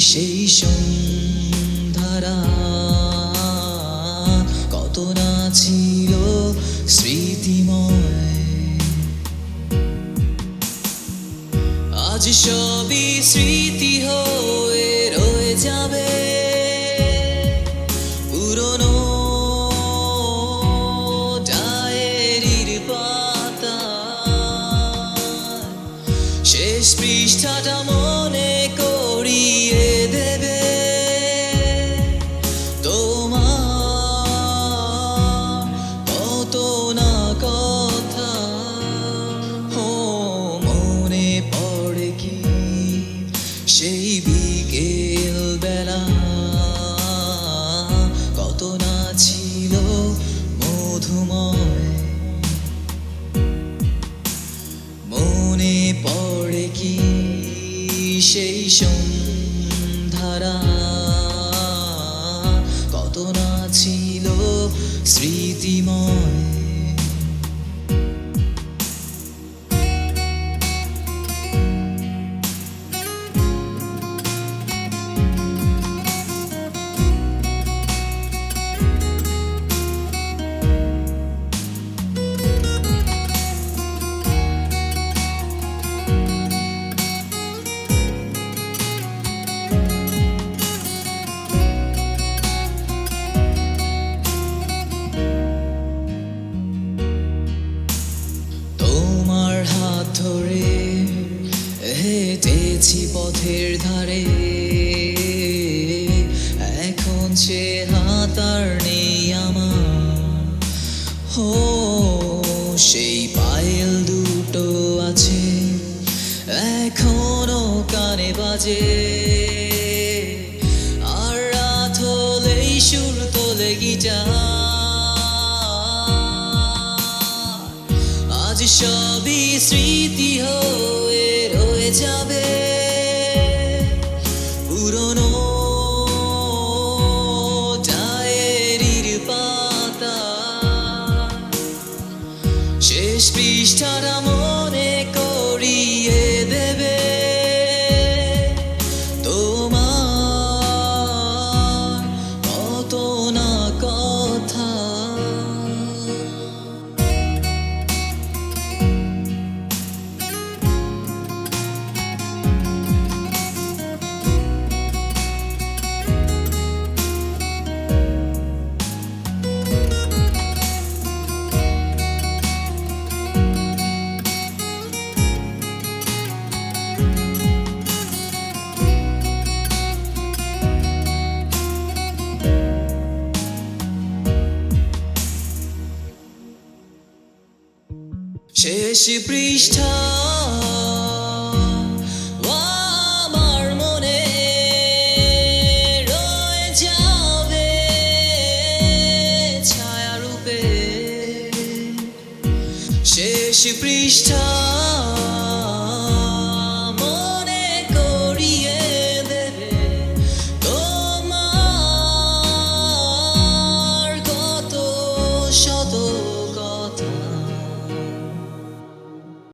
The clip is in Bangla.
সেই সন্ধারা কত না ছিল স্মৃতিময়। আজ সবই স্মৃতি হয়ে রয়ে যাবে। পুরনো ডায়েরির পাতা শেষ পৃষ্ঠাটা মনে সেই বিকেল বেলা কত না ছিল মধুময়। মনে পড়ে কি সেই সন্ধারা কত না ছিল স্মৃতিময়। হেঁটেছি পথের ধারে। এখন সে হাতার নেই আমার। ও, সেই পায়েল দুটো আছে। এখনও কানে বাজে। আর রাত হলেই সুর তোলে গিটার। আজ সবই স্মৃতি হয়ে যাবে পুরনো ডায়েরির পাতা। শেষ পৃষ্ঠার মনে শেষ পৃষ্ঠা শেষ পৃষ্ঠা